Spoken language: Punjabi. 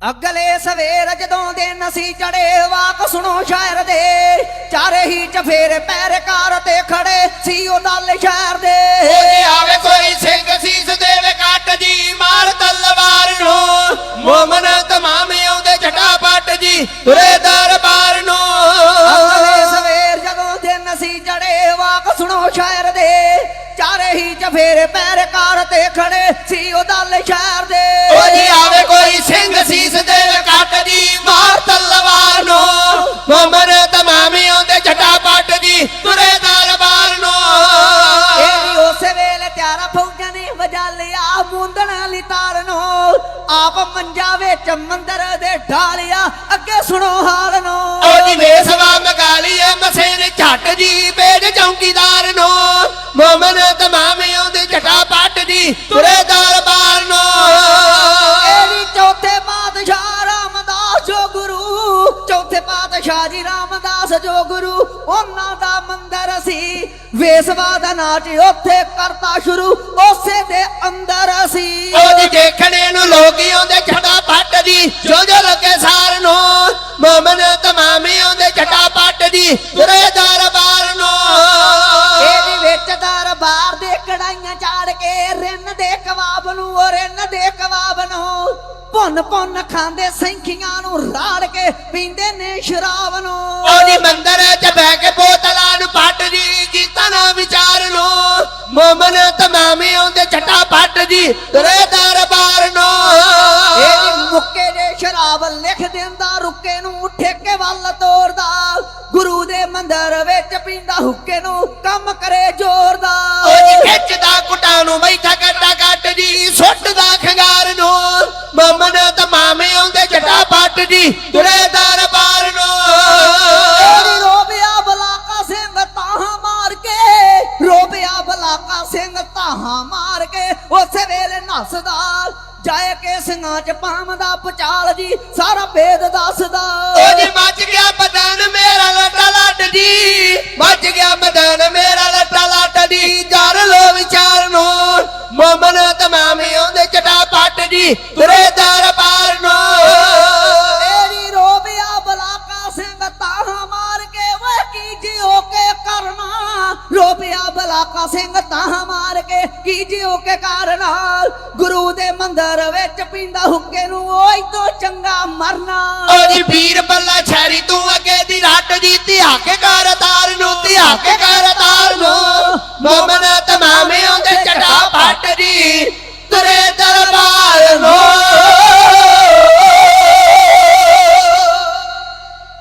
ਅਗਲੇ ਸਵੇਰ ਜਦੋਂ ਦਿਨ ਸੀ ਚੜੇ ਵਾਕ ਸੁਣੋ ਸ਼ਾਇਰ ਦੇ। ਚਾਰੇ ਹੀ ਚਫੇਰ ਪੈਰਕਾਰ ਤੇ ਖੜੇ ਸੀ ਉਹ ਦਲ ਸ਼ਹਿਰ ਦੇ। ਉਹਦੇ ਆਵੇ ਕੋਈ ਸਿੰਘ ਸੀਸ ਦੇਵੇ ਕੱਟ ਜੀ ਮਾਰ ਤਲਵਾਰ ਨੂੰ। ਮੋਮਨ ਤਮਾਮ ਆਉਂਦੇ ਛਟਾ ਪੱਟ ਜੀ ਤੁਰੇ ਦਰਬਾਰ ਨੂੰ। ਅਗਲੇ ਸਵੇਰ ਜਦੋਂ ਦਿਨ ਸੀ ਚੜੇ ਵਾਕ ਸੁਣੋ ਸ਼ਾਇਰ ਦੇ। ਚਾਰੇ ਹੀ ਚਫੇਰ ਪੈਰਕਾਰ ਤੇ ਖੜੇ ਸੀ ਉਹ ਦਲ ਸ਼ਹਿਰ ਦੇ। ਨੂੰ ਮੋਮਨ ਤਮਾਮ ਆਉਂਦੇ ਛਟਾ ਪੱਟ ਜੀ ਤੁਰੇ ਦਰਬਾਰ ਇਹ ਨੂੰ। ਵੀ ਉਸੇ ਵੇਲੇ ਤਿਆਰਾ ਫੌਜਾਂ ਨੇ ਵਜਾ ਲਿਆ ਮੁੰਦਣਾ ਲਈ ਤਾਰਨੋ ਆਪ ਮੰਜਾ ਵਿੱਚ ਮੰਦਰ ਦੇ ਢਾਲਿਆ ਅੱਗੇ ਸੁਣੋ ਹਾਲ ਨੂੰ। ਉਹਦੀ ਵੇਸਵਾ ਮਗਾਲੀਏ ਮਸੇਨ ਝੱਟ ਜੀ। ਚੌਥੇ ਪਾਤਸ਼ਾਹ ਜੀ ਰਾਮਦਾਸ ਜੋ ਗੁਰੂ ਉਹਨਾਂ ਦਾ ਮੰਦਰ ਸੀ। ਵੇਸਵਾ ਦਾ ਨਾਚ ਉੱਥੇ ਕਰਤਾ ਸ਼ੁਰੂ ਉਸੇ ਦੇ ਅੰਦਰ ਸੀ। ਉਹਦੀ ਦੇਖਣੇ ਨੂੰ ਲੋਕ ਆਉਂਦੇ ਛਟਾ ਪੱਟ ਦੀ ਜੋ ਜੋ ਲੱਗੇ ਸਾਰ ਨੂੰ। ਮੋਮਨ ਤਮਾਮ ਆਉਂਦੇ ਛਟਾ ਪੱਟ ਦੀ ਤੁਰੇ ਦਰਬਾਰ ਨੂੰ। ਇਹਦੀ ਵਿੱਚ ਦਰਬਾਰ ਦੇ ਕੜਾਈਆਂ ਚਾੜ ਕੇ ਰਿੰਨ ਦੇ ਕਬਾਬ ਨੂੰ ਉਹ ਰਿੰਨ ਦੇ ਕਬਾਬ ਨੂੰ। ਭੁੰਨ ਭੁੰਨ ਖਾਂਦੇ ਸੈਂਖੀਆਂ ਨੂੰ ਨੇ ਸ਼ਰਾਬ ਨੂੰ ਉਹਦੀ ਮੰਦਰ ਚ ਬਹਿ ਕੇ ਬੋਤਲਾਂ ਨੂੰ ਪੱਟ ਦੀ ਕੀਤਾ ਨਾ ਵਿਚਾਰ ਨੂੰ ਮੋਮਨ ਤਮਾਮ ਆਉਂਦੇ ਛਟਾ ਪੱਟ ਦੀ ਤੁਰੇ ਦਰਬਾਰ ਨੂੰ। ਮੁੱਕੇ ਦੇ ਸ਼ਰਾਬ ਲਿਖ ਦਿੰਦਾ ਰੁੱਕੇ ਨੂੰ ਠੇਕੇ ਵੱਲ ਤੋਰਦਾ। ਗੁਰੂ ਦੇ ਮੰਦਰ ਵਿੱਚ ਪੀਂਦਾ ਹੁੱਕੇ ਨੂੰ ਕੰਮ ਕਰੇ ਜ਼ੋਰ ਦਾ ਉਹਦੀ ਖਿੱਚਦਾ ਕੁੱਟਾਂ ਨੂੰ ਬੈਠਾ ਕੱਟਾ ਕੱਟ ਦੀ ਸੁੱਟਦਾ ਖੰਗਾਰ ਨੂੰ। ਮੋਮਨ ਤਮਾਮ ਆਉਂਦੇ ਛਟਾ ਪੱਟ ਦੀ ਤਾਹਾਂ ਮਾਰ ਕੇ ਉਸੇ ਵੇਲੇ ਨੱਸਦਾ। ਜਾਏ ਕੇ ਸਿੰਘਾਂ ਚ ਪਾਵਦਾ ਪਚਾਲ ਜੀ, ਸਾਰਾ ਭੇਦ ਦੱਸਦਾ। ਉਹਦੀ ਮੱਚ ਗਿਆ ਬਦਨ ਮੇਰਾ ਲੱਟਾ ਲੱਟ ਦੀ ਮੱਚ ਗਿਆ ਬਦਨ ਮੇਰਾ ਲੱਟਾ ਲੱਟ ਦੀ ਜਰ ਲੋ ਵਿਚਾਰ ਨੂੰ, ਮੋਮਨ ਬਲਾਕਾ ਸਿੰਘ ਤਾਹਾਂ ਮਾਰ ਕੇ ਕੀ ਜਿਉ ਕੇ ਕਰਨਾ ਗੁਰੂ ਦੇ ਮੰਦਰ ਵਿੱਚ ਪੀਂਦਾ ਹੁੱਕੇ ਨੂੰ ਓਏ ਤੋਂ ਚੰਗਾ ਮਰਨਾ। ਉਹਦੀ ਵੀਰ ਬੱਲਾ ਛੈਰੀ, ਤੂੰ ਅੱਗੇ ਦੀ ਰੱਟ ਜੀ ਧਿਆ ਕੇ ਕਰ ਤਾਰ ਨੂੰ ਧਿਆ ਕੇ ਕਰ ਤਾਰ ਨੂੰ। ਮੋਮਨ ਤਮਾਮ ਆਉਂਦੇ, ਚਟਾ ਪੱਟ ਦੀ ਤੁਰੇ ਦਰਬਾਰ